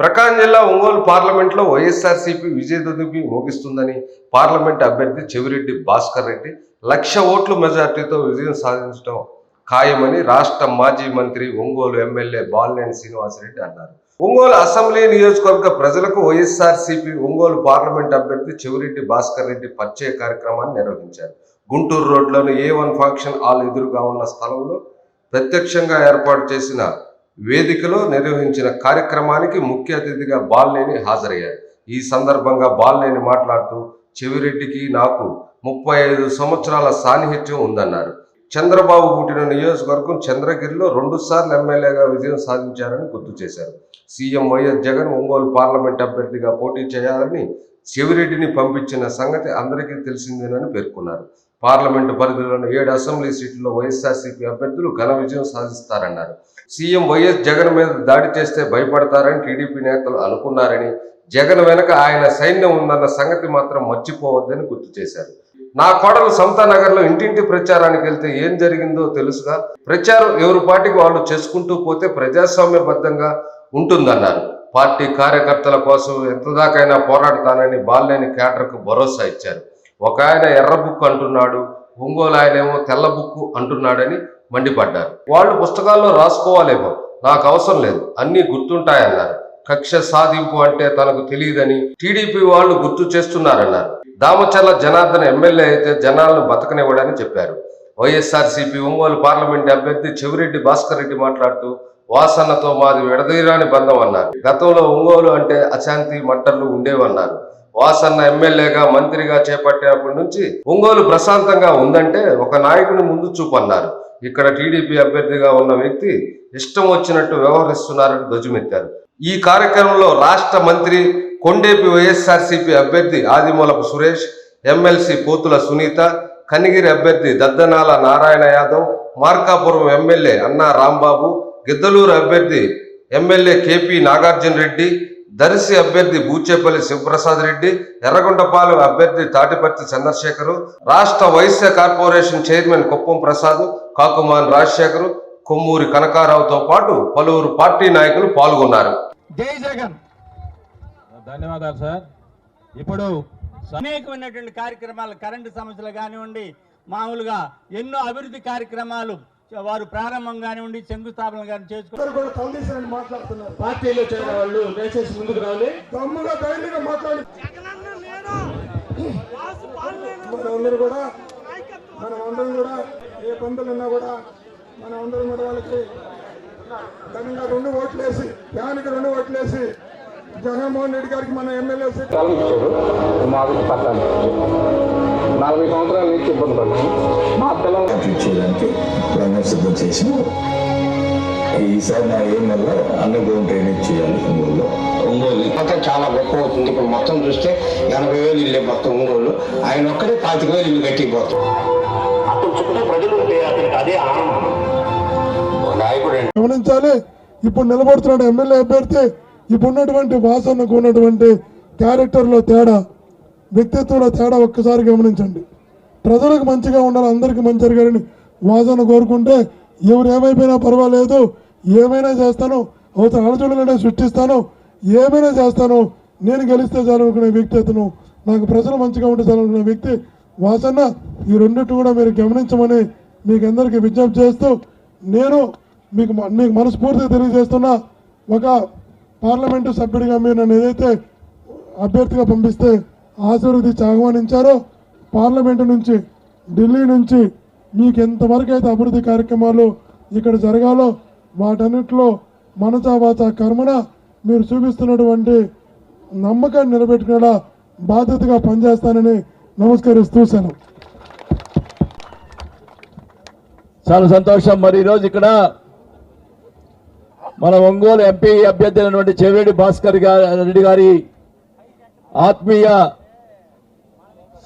ప్రకాశం జిల్లా ఒంగోలు పార్లమెంట్లో వైఎస్ఆర్సీపీ విజయదుందుబి మోగిస్తుందని పార్లమెంట్ అభ్యర్థి చెవిరెడ్డి భాస్కర్ రెడ్డి లక్ష ఓట్ల మెజార్టీతో విజయం సాధించడం ఖాయమని రాష్ట్ర మాజీ మంత్రి ఒంగోలు ఎమ్మెల్యే బాలినేని శ్రీనివాసరెడ్డి అన్నారు. ఒంగోలు అసెంబ్లీ నియోజకవర్గ ప్రజలకు వైఎస్ఆర్సీపీ ఒంగోలు పార్లమెంట్ అభ్యర్థి చెవిరెడ్డి భాస్కర్ రెడ్డి పరిచయ కార్యక్రమాన్ని నిర్వహించారు. గుంటూరు రోడ్లోని ఏ వన్ ఫంక్షన్ హాల్ ఎదురుగా ఉన్న స్థలంలో ప్రత్యక్షంగా ఏర్పాటు చేసిన వేదికలో నిర్వహించిన కార్యక్రమానికి ముఖ్య అతిథిగా బాలినేని హాజరయ్యారు. ఈ సందర్భంగా బాలినేని మాట్లాడుతూ చెవిరెడ్డికి నాకు ముప్పై ఐదు సంవత్సరాల సాన్నిహిత్యం ఉందన్నారు. చంద్రబాబు పుట్టిన నియోజకవర్గం చంద్రగిరిలో రెండుసార్లు ఎమ్మెల్యేగా విజయం సాధించారని గుర్తు చేశారు. CM YS Jagan Ongole parliament అభ్యర్థిగా పోటీ చేయాలని చెవిరెడ్డిని పంపించిన సంగతి అందరికీ తెలిసిందేనని పేర్కొన్నారు. పార్లమెంటు పరిధిలోని ఏడు అసెంబ్లీ సీట్లలో వైఎస్ఆర్సీపీ అభ్యర్థులు ఘన విజయం సాధిస్తారన్నారు. సీఎం వైఎస్ జగన్ మీద దాడి చేస్తే భయపడతారని టీడీపీ నేతలు అనుకున్నారని జగన్ వెనక ఆయన సైన్యం ఉందన్న సంగతి మాత్రం మర్చిపోవద్దని గుర్తు చేశారు. నా కోడలు సమతానగర్లో ఇంటింటి ప్రచారానికి వెళ్తే ఏం జరిగిందో తెలుసుగా? ప్రచారం ఎవరి పాటికి వాళ్ళు చేసుకుంటూ పోతే ప్రజాస్వామ్యబద్ధంగా ఉంటుందన్నారు. పార్టీ కార్యకర్తల కోసం ఎంతదాకైనా పోరాడతానని బాలినేని కేటర్కు భరోసా ఇచ్చారు. ఒక ఆయన ఎర్ర బుక్ అంటున్నాడు ఒంగోలు ఆయనేమో తెల్ల బుక్ అంటున్నాడని మండిపడ్డారు. వాళ్ళు పుస్తకాల్లో రాసుకోవాలేమో నాకు అవసరం లేదు అన్నీ గుర్తుంటాయన్నారు. కక్ష సాధింపు అంటే తనకు తెలియదని టీడీపీ వాళ్ళు గుర్తు చేస్తున్నారన్నారు. దామచర్ల జనార్దన్ ఎమ్మెల్యే అయితే జనాలను బతకనివ్వడని చెప్పారు. వైఎస్ఆర్సీపీ ఒంగోలు పార్లమెంట్ అభ్యర్థి చెవిరెడ్డి భాస్కర్ రెడ్డి మాట్లాడుతూ వాసనతో మాది విడదీరాని బంధం అన్నారు. గతంలో ఒంగోలు అంటే అశాంతి మంటలు ఉండేవన్నారు. వాసన్న ఎమ్మెల్యేగా మంత్రిగా చేపట్టినప్పటి నుంచి ఒంగోలు ప్రశాంతంగా ఉందంటే ఒక నాయకుని ముందు చూపన్నారు. ఇక్కడ టీడీపీ అభ్యర్థిగా ఉన్న వ్యక్తి ఇష్టం వచ్చినట్టు వ్యవహరిస్తున్నారని ధ్వజమెత్తారు. ఈ కార్యక్రమంలో రాష్ట్ర మంత్రి కొండేపి వైఎస్ఆర్సీపీ అభ్యర్థి ఆదిమూలపు సురేష్ ఎమ్మెల్సీ పోతుల సునీత కనిగిరి అభ్యర్థి దద్దనాల నారాయణ యాదవ్ మార్కాపురం ఎమ్మెల్యే అన్నా రాంబాబు గిద్దలూరు అభ్యర్థి ఎమ్మెల్యే కేపీ నాగార్జున రెడ్డి దర్శి అభ్యర్థి బూచేపల్లి శివప్రసాద్ రెడ్డి ఎర్రగొండపాలెం అభ్యర్థి తాటిపర్తి చంద్రశేఖరు రాష్ట్ర వైశ్య కార్పొరేషన్ చైర్మన్ కుప్పం ప్రసాద్ కాకుమాన్ రాజశేఖరు కొమ్మూరి కనకారావుతో పాటు పలువురు పార్టీ నాయకులు పాల్గొన్నారు. జై జగన్. ధన్యవాదాలు సార్. ఇప్పుడు అనేకమైనటువంటి కార్యక్రమాలు కరెంటు సమస్యలు కానివ్వండి మామూలుగా ఎన్నో అభివృద్ధి కార్యక్రమాలు వారు ప్రారంభం కానివ్వండి శంకుస్థాపన కానీ చేసుకుని మాట్లాడుతున్నారు పార్టీలో చేరిన వాళ్ళు దయచేసి ముందుకు రావాలి దమ్ముగా ధైర్యంగా మాట్లాడి. మన అందరూ కూడా మనం అందరం కూడా ఏ పందులు ఉన్నా కూడా మనం అందరం కూడా వాళ్ళకి ఘనంగా రెండు ఓట్లు వేసి ఫ్యాన్కి రెండు ఓట్లు వేసి జగన్మోహన్ రెడ్డి గారికి మన ఎమ్మెల్యే సీట్. మాకు పట్టాలి నలభై సంవత్సరాల నుంచి ఇబ్బంది పడుతుంది మా పిల్లలు చేయడానికి ప్రణాళిక సిద్ధం చేసి ఈసారి నా ఏం డ్రైనేజ్ చేయాలి ఒంగోలులో? ఒంగోలు. మొత్తం చాలా గొప్ప అవుతుంది. ఇప్పుడు మొత్తం చూస్తే ఎనభై వేలు ఇల్లే మొత్తం ఒంగోలు. ఆయన ఒక్కడే పాతిక వేలు ఇల్లు కట్టిపోతాం అతను చుట్టూ ప్రజలు ఉంటే అతనికి అదే ఆనందం. నాయకుడు గమనించాలి. ఇప్పుడు నిలబడుతున్నాడు ఎమ్మెల్యే అభ్యర్థి. ఇప్పుడు ఉన్నటువంటి వాసనకు ఉన్నటువంటి క్యారెక్టర్లో తేడా వ్యక్తిత్వంలో తేడా ఒక్కసారి గమనించండి. ప్రజలకు మంచిగా ఉండాలి అందరికీ మంచి జరగాలని వాసన కోరుకుంటే ఎవరు ఏమైపోయినా పర్వాలేదు ఏమైనా చేస్తాను అవతల అలచడులనే సృష్టిస్తాను ఏమైనా చేస్తాను నేను గెలిస్తే చాలనుకునే వ్యక్తి అతను నాకు ప్రజలు మంచిగా ఉంటే చాలనుకునే వ్యక్తి వాసన ఈ రెండింటి కూడా మీరు గమనించమని మీకు అందరికీ విజ్ఞప్తి చేస్తూ నేను మీకు మ- మీకు మనస్ఫూర్తిగా తెలియజేస్తున్నా. ఒక పార్లమెంటు సభ్యుడిగా మీరు నన్ను ఏదైతే అభ్యర్థిగా పంపిస్తే ఆశీర్వదించి ఆహ్వానించారో పార్లమెంటు నుంచి ఢిల్లీ నుంచి మీకు ఎంతవరకు అయితే అభివృద్ధి కార్యక్రమాలు ఇక్కడ జరగాలో వాటన్నిటిలో మనసావాచ కర్మన మీరు చూపిస్తున్నటువంటి నమ్మకాన్ని నిలబెట్టుకునేలా బాధ్యతగా పనిచేస్తానని నమస్కరిస్తూ సెలవు. చాలా సంతోషం. మరి ఈరోజు ఇక్కడ మన ఒంగోలు ఎంపీ అభ్యర్థి అయినటువంటి చెవిరెడ్డి భాస్కర్ గారి రెడ్డి గారి ఆత్మీయ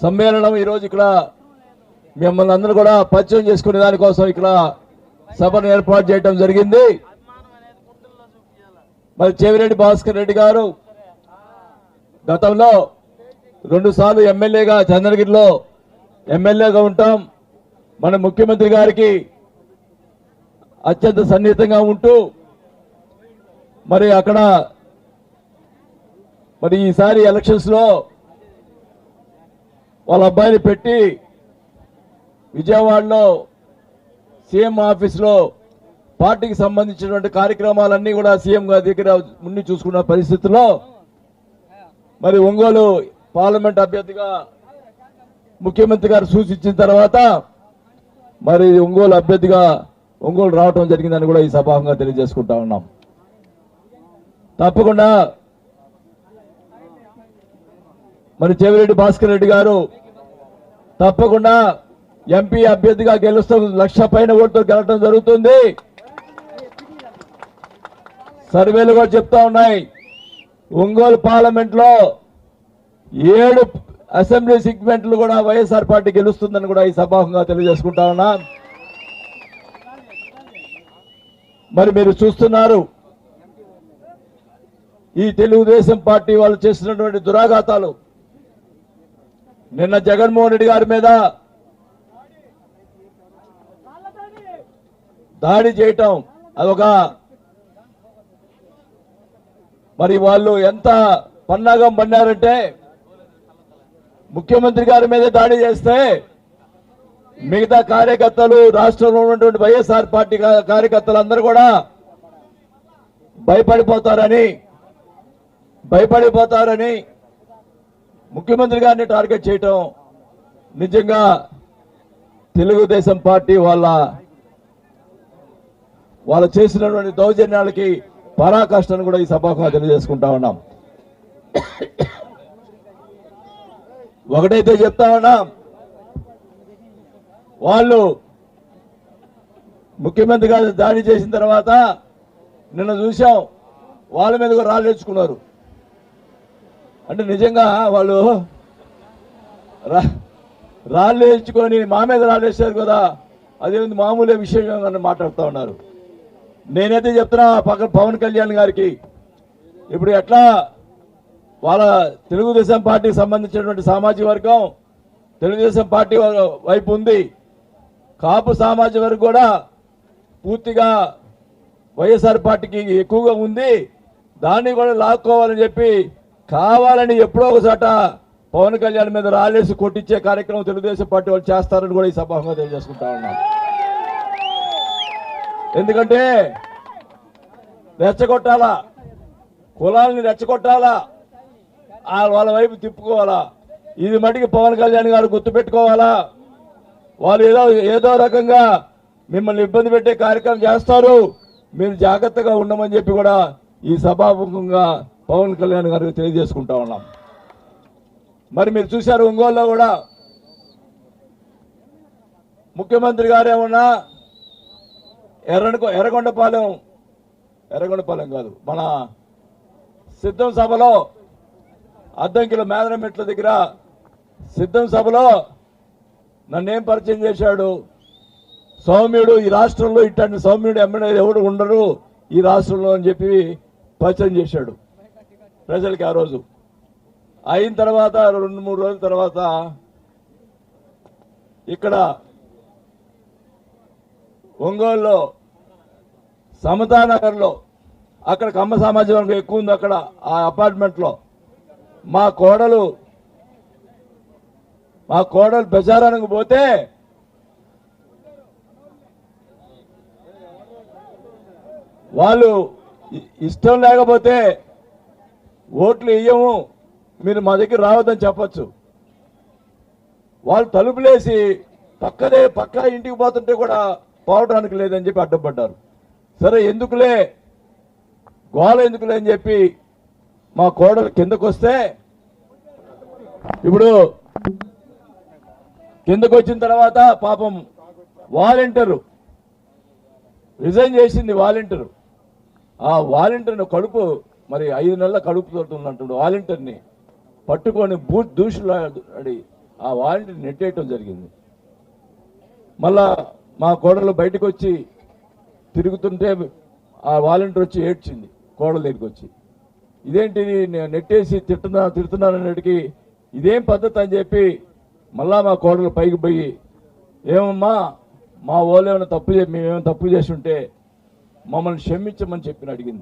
సమ్మేళనం ఈరోజు ఇక్కడ మిమ్మల్ని అందరూ కూడా పరిచయం చేసుకునే దానికోసం ఇక్కడ సభను ఏర్పాటు చేయడం జరిగింది. మరి చెవిరెడ్డి భాస్కర్ రెడ్డి గారు గతంలో రెండు సార్లు ఎమ్మెల్యేగా చంద్రగిరిలో ఎమ్మెల్యేగా ఉంటాం. మన ముఖ్యమంత్రి గారికి అత్యంత సన్నిహితంగా ఉంటూ మరి అక్కడ మరి ఈసారి ఎలక్షన్స్లో వాళ్ళ అబ్బాయిని పెట్టి విజయవాడలో సీఎం ఆఫీస్లో పార్టీకి సంబంధించినటువంటి కార్యక్రమాలన్నీ కూడా సీఎం గారి దగ్గర ముందు చూసుకున్న పరిస్థితుల్లో మరి ఒంగోలు పార్లమెంట్ అభ్యర్థిగా ముఖ్యమంత్రి గారు సూచించిన తర్వాత మరి ఒంగోలు అభ్యర్థిగా ఒంగోలు రావటం జరిగిందని కూడా ఈ సభాంగా తెలియజేసుకుంటా ఉన్నాం. తప్పకుండా. మరి చెవిరెడ్డి భాస్కర్ రెడ్డి గారు తప్పకుండా ఎంపీ అభ్యర్థిగా గెలుస్తూ లక్ష పైన ఓటుతో గెలవడం జరుగుతుంది. సర్వేలు కూడా చెప్తా ఉన్నాయి. ఒంగోలు పార్లమెంట్లో ఏడు అసెంబ్లీ సెగ్మెంట్లు కూడా వైఎస్ఆర్ పార్టీ గెలుస్తుందని కూడా ఈ సభాముఖంగా తెలియజేసుకుంటా ఉన్నా. మరి మీరు చూస్తున్నారు ఈ తెలుగుదేశం పార్టీ వాళ్ళు చేసినటువంటి దురాఘాతాలు. నిన్న జగన్మోహన్ రెడ్డి గారి మీద దాడి చేయటం అదొక మరి వాళ్ళు ఎంత పన్నాగం పన్నారంటే ముఖ్యమంత్రి గారి మీద దాడి చేస్తే మిగతా కార్యకర్తలు రాష్ట్రంలో ఉన్నటువంటి వైఎస్ఆర్ పార్టీ కార్యకర్తలు అందరూ కూడా భయపడిపోతారని భయపడిపోతారని ముఖ్యమంత్రి గారిని టార్గెట్ చేయటం నిజంగా తెలుగుదేశం పార్టీ వాళ్ళ వాళ్ళు చేసినటువంటి దౌర్జన్యాలకి పరాకాష్ఠను కూడా ఈ సభకు తెలియజేసుకుంటా ఉన్నాం. ఒకటైతే చెప్తా ఉన్నాం వాళ్ళు ముఖ్యమంత్రి గారు దాడి చేసిన తర్వాత నిన్న చూసాం వాళ్ళ మీద కూడా రాళ్ళు తెచ్చుకున్నారు అంటే నిజంగా వాళ్ళు రా రాళ్ళు వేయించుకొని మా మీద రాళ్ళు వేసారు కదా అదేంది మామూలే విషయం మాట్లాడుతూ ఉన్నారు. నేనైతే చెప్తున్నా పక్క పవన్ కళ్యాణ్ గారికి ఇప్పుడు ఎట్లా వాళ్ళ తెలుగుదేశం పార్టీకి సంబంధించినటువంటి సామాజిక వర్గం తెలుగుదేశం పార్టీ వై- వైపు ఉంది కాపు సామాజిక వర్గం కూడా పూర్తిగా వైఎస్ఆర్ పార్టీకి ఎక్కువగా ఉంది దాన్ని కూడా లాక్కోవాలని చెప్పి కావాలని ఎప్పుడో ఒకసాట పవన్ కళ్యాణ్ మీద రాలేసి కొట్టించే కార్యక్రమం తెలుగుదేశం పార్టీ వాళ్ళు చేస్తారని కూడా ఈ సభాగా తెలియజేసుకుంటా ఉన్నాం. ఎందుకంటే రెచ్చగొట్టాలా? కులాలని రెచ్చగొట్టాలా? వాళ్ళ వైపు తిప్పుకోవాలా? ఇది మటుకి పవన్ కళ్యాణ్ గారు గుర్తుపెట్టుకోవాలా? వాళ్ళు ఏదో ఏదో రకంగా మిమ్మల్ని ఇబ్బంది పెట్టే కార్యక్రమం చేస్తారు. మీరు జాగ్రత్తగా ఉండమని చెప్పి కూడా ఈ సభాముఖంగా పవన్ కళ్యాణ్ గారికి తెలియజేసుకుంటా ఉన్నాం. మరి మీరు చూశారు ఒంగోలులో కూడా ముఖ్యమంత్రి గారు ఏమన్నా ఎర్రగొండపాలెం ఎర్రగొండపాలెం కాదు మన సిద్ధం సభలో అద్దంకిలో మేదనమెట్ల దగ్గర సిద్ధం సభలో నన్నేం పరిచయం చేశాడు? సౌమ్యుడు ఈ రాష్ట్రంలో ఇట్లాంటి సౌమ్యుడు ఎమ్మెల్యే ఎవడు ఉండరు ఈ రాష్ట్రంలో అని చెప్పి పరిచయం చేశాడు. ప్రజలకి ఆ రోజు. అయిన తర్వాత రెండు మూడు రోజుల తర్వాత ఇక్కడ ఒంగోలులో సమతానగర్లో అక్కడ కమ్మ సామాజిక వర్గం ఎక్కువ ఉంది అక్కడ ఆ అపార్ట్మెంట్లో. మా కోడలు మా కోడలు ప్రచారానికి పోతే వాళ్ళు ఇష్టం లేకపోతే ఓట్లు ఇయ్యము. మీరు మా దగ్గర రావద్దని చెప్పచ్చు. వాళ్ళు తలుపులేసి పక్కదే పక్క ఇంటికి పోతుంటే కూడా పోవడానికి లేదని చెప్పి అడ్డుపడ్డారు. సరే ఎందుకులే? గోల ఎందుకులే అని చెప్పి మా కోడలు కిందకు వస్తే ఇప్పుడు కిందకు వచ్చిన తర్వాత పాపం వాలంటీరు రిజైన్ చేసింది వాలంటీరు. ఆ వాలంటీర్ను కడుపు మరి ఐదు నెలల కడుపు తోడుతున్నట్టు వాలంటీర్ని పట్టుకొని భూ దూషులు అడి ఆ వాలంటీర్ని నెట్టేయటం జరిగింది. మళ్ళా మా కోడలు బయటకు వచ్చి తిరుగుతుంటే ఆ వాలంటీర్ వచ్చి ఏడ్చింది కోడలు దగ్గరికి వచ్చి ఇదేంటిది నేను నెట్టేసి తిట్టున్నా తిడుతున్నాను ఇదేం పద్ధతి అని చెప్పి మళ్ళా మా కోడలు పైకి పోయి ఏమమ్మా మా వాళ్ళు ఏమైనా తప్పు చే మేమేమైనా తప్పు చేసి ఉంటే మమ్మల్ని క్షమించమని చెప్పి అడిగింది.